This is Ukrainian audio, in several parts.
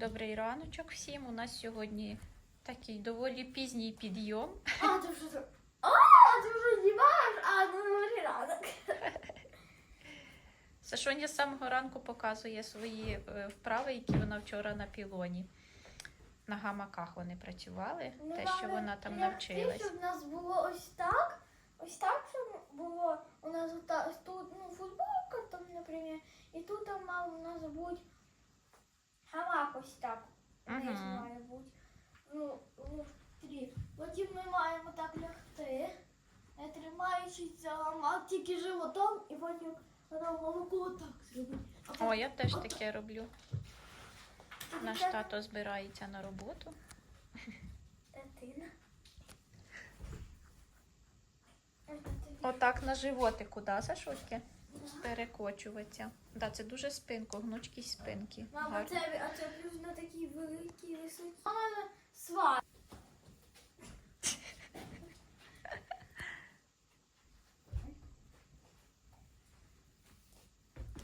Добрий раночок всім. У нас сьогодні такий доволі пізній підйом. А, ти вже А, ти вже знімаєш, а ну ранок. Сашоня з самого ранку показує свої е, вправи, які вона вчора на пілоні. На гамаках вони працювали, Ну, те, що вона там навчилась. Щоб у нас було ось так, ось так, щоб було у нас ось тут ну, футболка, там, наприклад, і тут там мав у нас бути гамак ось так. Десь Мгм. має бути. Ну, ну, три. Потім ми маємо так лягти, не тримаючись за гамак тільки животом, і потім на молоко отак зробити. А О, я теж таке роблю. Тоді Наш це тато збирається на роботу. Дитина. Отак на животику, да, Сашульки? Перекочуватися. Да, це дуже спинку, гнучкість спинки. Мама, Гарно. це, а це плюс на такій великій висоті. А мене свар.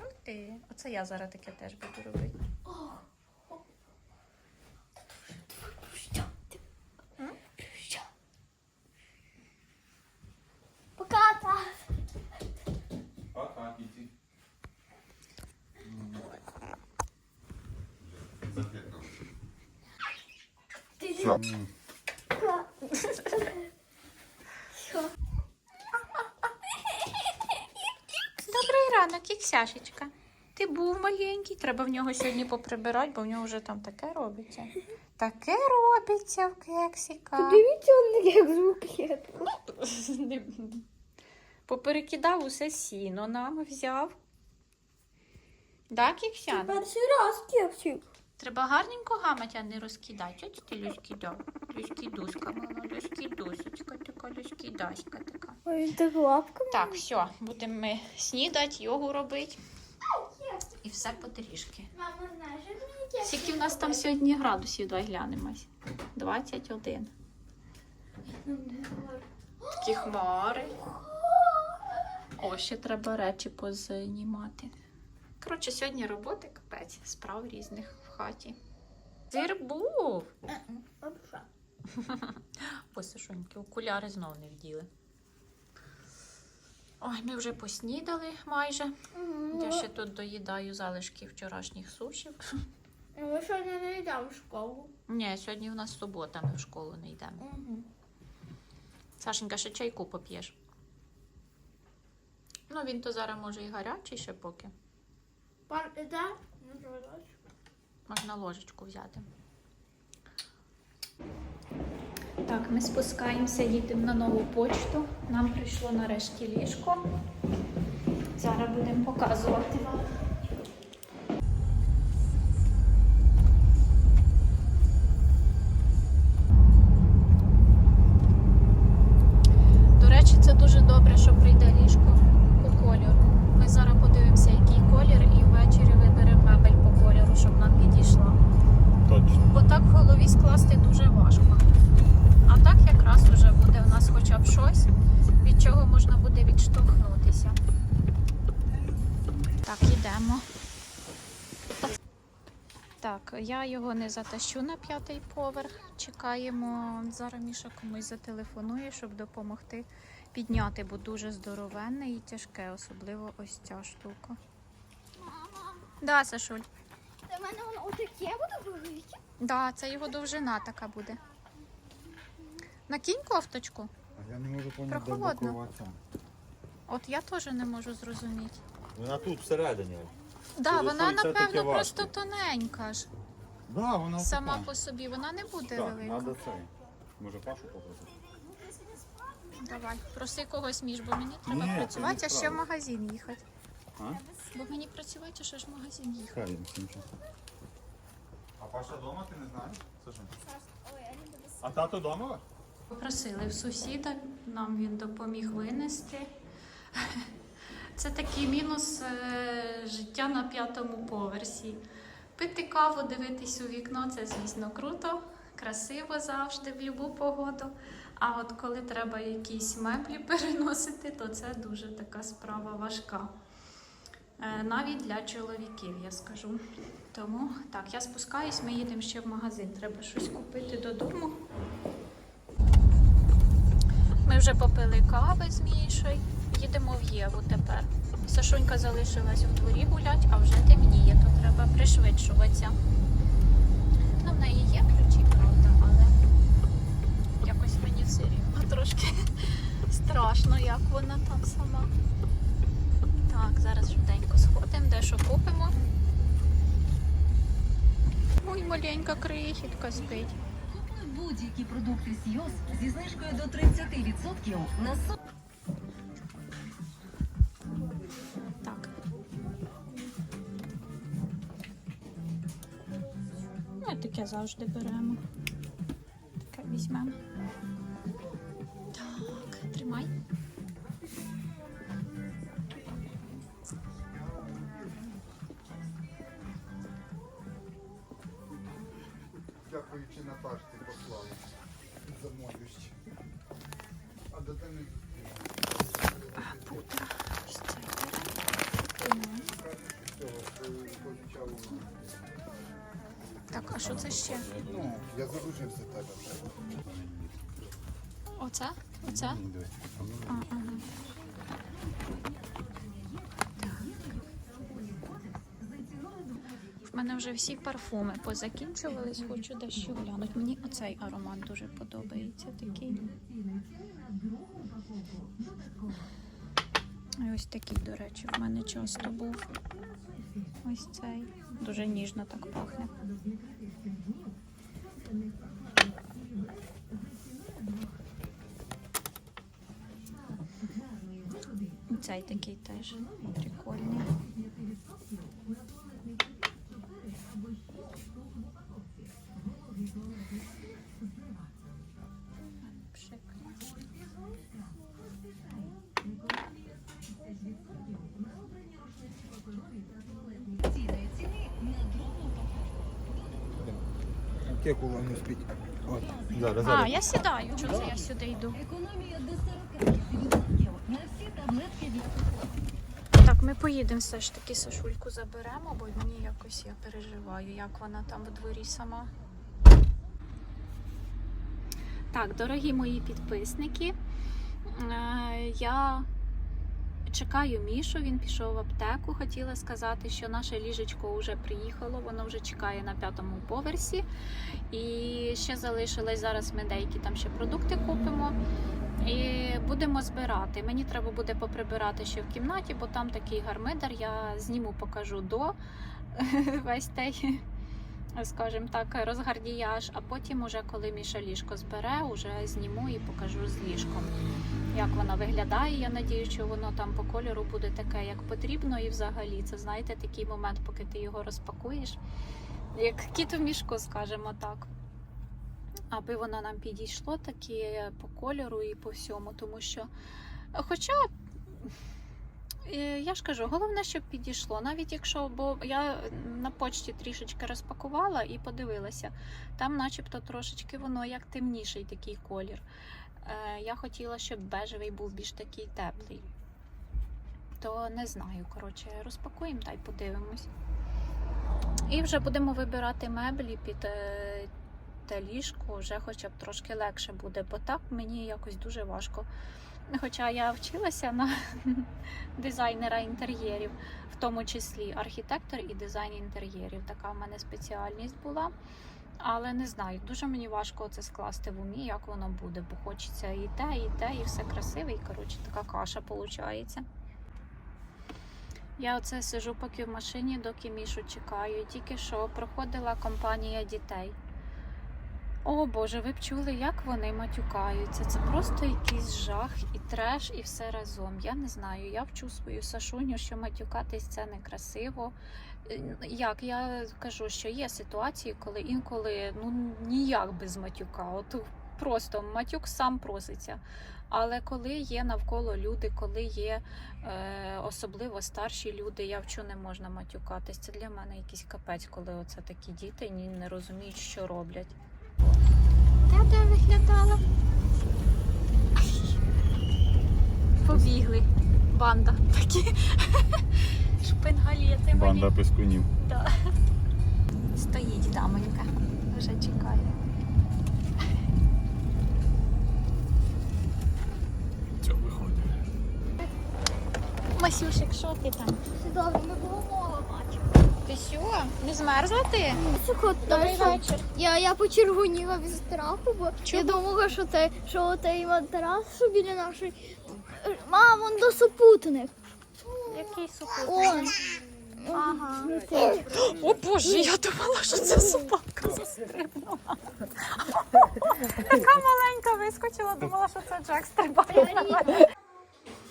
Ух ти. Оце я зараз таке теж буду робити. Ох. М? Пока, та. Пока, Кити. Запекал. Ти Все. Що? Добрий ранок, Іксяшечка. Ти був маленький, треба в нього сьогодні поприбирати, бо в нього вже там таке робиться. Таке робиться в кексіка. Подивіться, він як звуки. Поперекидав усе сіно нам взяв. Да, Кіксян? Перший раз кексик. Треба гарненько гамать, а не розкидати. Ось ти люськідав. Люськідуська мала, люськідусечка така, люськідаська така. Ой, так лапками. Так, все, будемо ми снідати, йогу робити. І все потрішки. Мама, знаєш, мені? Скільки в нас там сьогодні градусів, давай глянемось. 21. Такі хмари. О, ще треба речі познімати. Коротше, сьогодні роботи капець, справ різних в хаті. Зір був. Ось Сашоньки, окуляри знов не вділи. Ой, ми вже поснідали майже. Я ще тут доїдаю залишки вчорашніх сушів. Ми сьогодні не йдемо в школу. Ні, сьогодні в нас субота, ми в школу не йдемо. Угу. Сашенька, ще чайку поп'єш. Ну, він то зараз може і гарячий ще поки. Пан іде? Ну. Можна ложечку взяти. Так, ми спускаємося, їдемо на нову почту. Нам прийшло нарешті ліжко. Зараз будемо показувати вам. До речі, це дуже добре, що прийде ліжко по кольору. Ми зараз подивимося, який колір, і ввечері виберемо мебель по кольору, щоб нам підійшла. Точно. Бо так в голові скласти дуже важко. А так якраз уже буде у нас хоча б щось, від чого можна буде відштовхнутися. Так, йдемо. Так, я його не затащу на п'ятий поверх. Чекаємо. Зараз Міша комусь зателефонує, щоб допомогти підняти, бо дуже здоровенне і тяжке, особливо ось ця штука. Да, Сашуль. В мене воно отаке буде велике. Да, це його довжина така буде. Накинь кофточку. А я не можу поняти, де Прохолодно. бокова ця. От я теж не можу зрозуміти. Вона тут всередині. Да, вона це таке напевно важко. просто тоненька ж. Да, вона Сама така. по собі, вона не буде Так, велика. треба цей. Може Пашу попросити? Давай, проси когось між, бо мені треба Ні, це працювати, а ще в магазин їхати. А? Бо мені працювати, а ще ж в магазин їхати. Хай нічого. А Паша вдома, ти не знаєш? Саша? А тато вдома? Попросили в сусіда, нам він допоміг винести. Це такий мінус е, життя на п'ятому поверсі. Пити каву, дивитись у вікно це, звісно, круто, красиво завжди, в будь-яку погоду. А от коли треба якісь меблі переносити, то це дуже така справа важка. Е, Навіть для чоловіків, я скажу. Тому так, я спускаюсь, ми їдемо ще в магазин. Треба щось купити додому. Ми вже попили кави з Мішою. Їдемо в Єву тепер. Сашунька залишилась у дворі гулять, а вже темніє, то треба пришвидшуватися. Ну, в неї є ключі, правда, але якось мені все рівно трошки страшно, як вона там сама. Так, зараз швиденько сходимо, дещо купимо. Ой, маленька крихітка спить. Купуй будь-які продукти Сйоз зі знижкою до 30% на со- завжди беремо. Таке візьмемо. Це ще? Ну, я заручився тебе вже. Оце? Оце? А, ага. В мене вже всі парфуми позакінчувались, хочу дещо глянути. Мені оцей аромат дуже подобається такий. І ось такий, до речі, в мене часто був. Ось цей. Дуже ніжно так пахне. Цей такий теж прикольний. Вам не спіть. От, зараз, А, я сідаю. Чого це я сюди йду? Економія до 40% на всі таблетки для Так, ми поїдемо все ж таки Сашульку заберемо, бо мені якось я переживаю, як вона там у дворі сама. Так, дорогі мої підписники, е, я чекаю Мішу, він пішов в аптеку. Хотіла сказати, що наше ліжечко вже приїхало, воно вже чекає на п'ятому поверсі. І ще залишилось зараз ми деякі там ще продукти купимо. І будемо збирати. Мені треба буде поприбирати ще в кімнаті, бо там такий гармидар. Я зніму, покажу до весь той, скажімо так, розгардіяж. А потім, уже коли Міша ліжко збере, уже зніму і покажу з ліжком, як воно виглядає. Я надію, що воно там по кольору буде таке, як потрібно. І взагалі це знаєте такий момент, поки ти його розпакуєш, як кіт в мішку, скажімо так аби воно нам підійшло таке по кольору і по всьому, тому що, хоча, е, я ж кажу, головне, щоб підійшло. Навіть якщо, бо я на почті трішечки розпакувала і подивилася, там, начебто, трошечки воно як темніший такий колір. Е, Я хотіла, щоб бежевий був більш такий теплий. То не знаю, коротше, розпакуємо та й подивимось. І вже будемо вибирати меблі під е, те ліжко, вже хоча б трошки легше буде, бо так мені якось дуже важко. Хоча я вчилася на дизайнера інтер'єрів, в тому числі архітектор і дизайн інтер'єрів. Така в мене спеціальність була. Але не знаю, дуже мені важко це скласти в умі, як воно буде, бо хочеться і те, і те, і все красиве, і коротше така каша виходить. Я оце сижу поки в машині, доки Мішу чекаю. Тільки що проходила компанія дітей. О Боже, ви б чули, як вони матюкаються. Це просто якийсь жах і треш, і все разом. Я не знаю. Я вчу свою Сашуню, що матюкатись це некрасиво. Е, Як я кажу, що є ситуації, коли інколи ну ніяк без матюка. От просто матюк сам проситься. Але коли є навколо люди, коли є е, особливо старші люди, я вчу не можна матюкатись. Це для мене якийсь капець, коли оце такі діти не розуміють, що роблять. Де виглядала? Побігли. Банда такі. Шпингалети мої. Банда пескунів. Да. Стоїть дамонька, вже чекає. Це виходить. Масюшик, що ти там? Все добре, не було. Ти що? Не змерзла ти? Добрий вечір. Я, я почервоніла від страху, бо я думала, що це що той матрас, що біля нашої. Мам, он до супутник. Який супер. Он. Ага. О Боже, я думала, що це собака застрибнула. Така маленька вискочила, думала, що це Джек стрибає.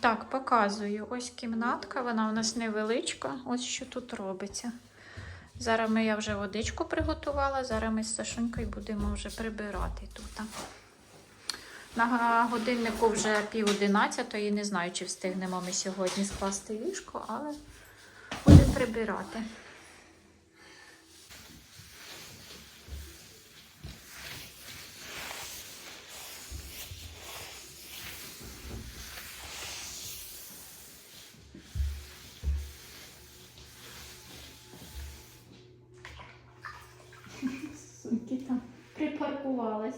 Так, показую. Ось кімнатка, вона у нас невеличка. Ось що тут робиться. Зараз ми я вже водичку приготувала, зараз ми з Сашунькою будемо вже прибирати тут. На годиннику вже пів одинадцятої. Не знаю, чи встигнемо ми сьогодні скласти ліжко, але будемо прибирати. Припаркувалась.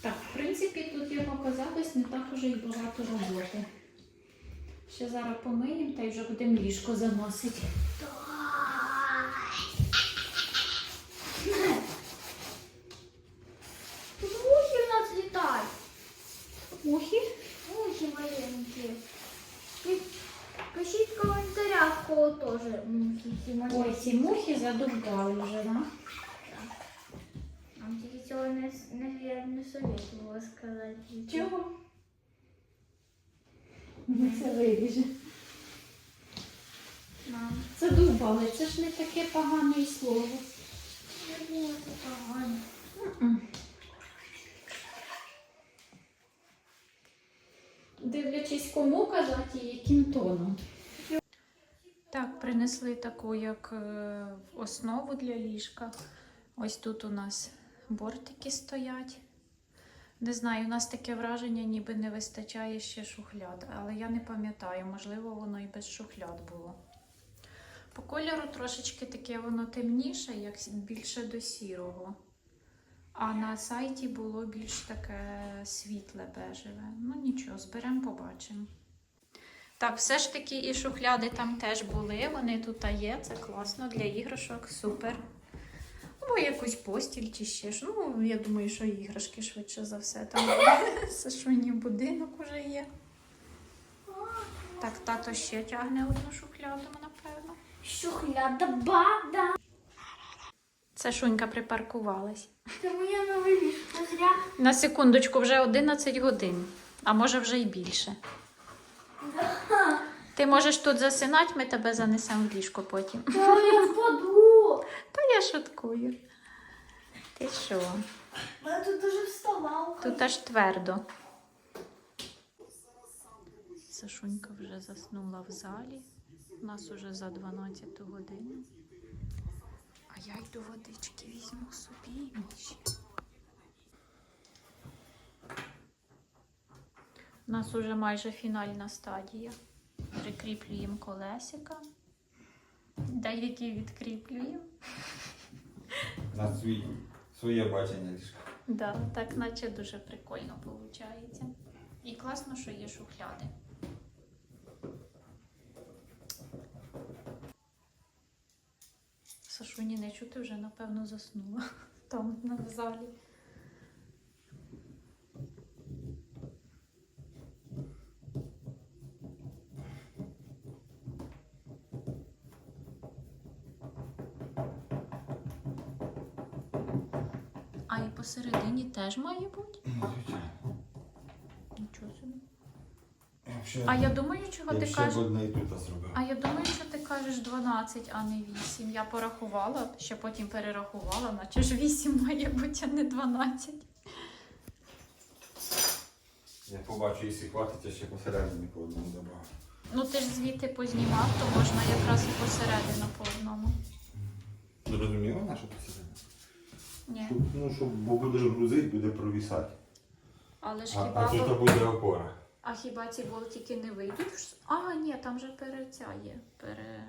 Так, в принципі, тут, як оказалось, не так уже і багато роботи. Ще зараз помиємо та й вже будемо ліжко заносити. Тут мухи в нас літають. Мухи? Мухи маленькі. І Пишіть в коментарях, кого теж мухи ці Ой, ці мухи задовбали вже, да? Нам тільки цього не, не, не советувала сказати. Чого? Ми це виріже. Мам, це ж не таке погане слово. не було це погано. Дивлячись, кому казати і яким тоном. Так, принесли таку, як е, основу для ліжка. Ось тут у нас бортики стоять. Не знаю, у нас таке враження, ніби не вистачає ще шухляд, але я не пам'ятаю, можливо, воно і без шухляд було. По кольору трошечки таке воно темніше, як більше до сірого. А на сайті було більш таке світле бежеве. Ну нічого, зберемо, побачимо. Так, все ж таки і шухляди там теж були. Вони тут є. Це класно для іграшок, супер. Або якусь постіль чи ще ж. Ну, я думаю, що іграшки швидше за все. Там Сашуні будинок уже є. Так, тато ще тягне одну шухляду, напевно. Шухляда бада. Це шунька припаркувалась. Це моє нове ліжко зря. На секундочку, вже 11 годин, а може вже й більше. Ти можеш тут засинати, ми тебе занесемо в ліжко потім. Та я впаду. Та я шуткую. Ти що? Я тут дуже вставав. Тут аж твердо. Сашунька вже заснула в залі. У нас уже за 12 годину. А я йду водички візьму собі У нас уже майже фінальна стадія. Прикріплюємо колесика. Деякі відкріплюємо. На свій, своє бачення ліжка. Да, так наче дуже прикольно виходить. І класно, що є шухляди. Сашуні не чути вже, напевно, заснула там на залі. Посередині теж має бути? Ну, звичайно. Нічого собі. Якщо, А я думаю, чого ти якщо кажеш. одне і тут зробив. А я думаю, що ти кажеш 12, а не 8. Я порахувала, ще потім перерахувала, наче ж 8 має бути, а не 12. Я побачу, якщо хватить, я ще посередині по одному добавлю. Ну ти ж звідти познімав, то можна якраз і посередину по одному. Зрозуміло, наша посередина? Ні. Щоб, ну, щоб, бо будеш грузити, буде провісати. Але ж А, хіба а тут бо- буде опора. а хіба ці болтики не вийдуть? в А, ні, там же переця є. Пере...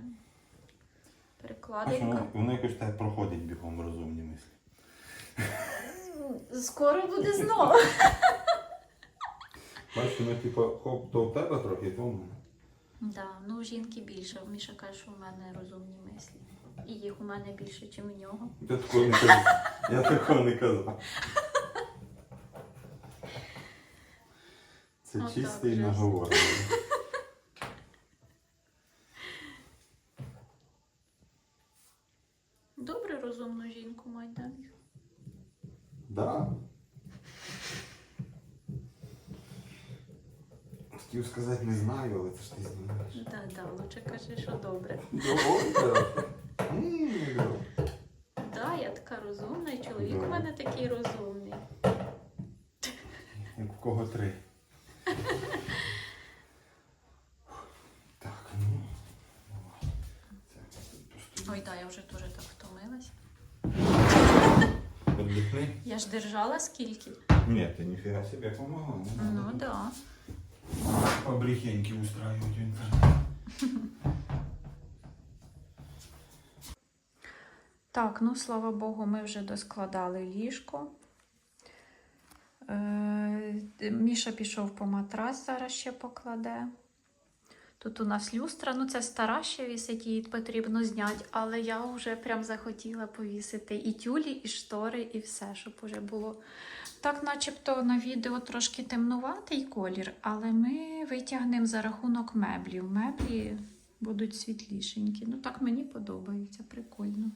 Перекладинка. Воно, воно якось так проходить бігом розумні мислі. Скоро буде знову. Бачиш, воно типу, хоп, то в тебе трохи, то в мене. Да, ну у жінки більше. Міша каже, що в мене розумні мислі. І їх у мене більше, ніж у нього. Я такого не казав. Я такого не казав. Це Отак чистий же. наговор. Добре розумну жінку мать, да? Да. Хотів сказати не знаю, але це ж ти знаєш. Да, да, лучше кажи, що добре. Добре. М, добре. Да, я така розумна, і чоловік у Да. Мене такий розумний. В кого три. Так, ну. Ой, да, я вже теж так втомилась. віддихни. Я ж держала скільки? Ні, ти ніфіга себе помогла. Ну надо да. побрехеньки устраивать в интернете. Так, ну слава Богу, ми вже доскладали ліжко. Е, Міша пішов по матрас, зараз ще покладе. Тут у нас люстра, ну це стара ще вісить, її потрібно зняти, але я вже прям захотіла повісити і тюлі, і штори, і все, щоб уже було. Так, начебто на відео трошки темнуватий колір, але ми витягнемо за рахунок меблів. Меблі будуть світлішенькі. Ну так мені подобається, прикольно.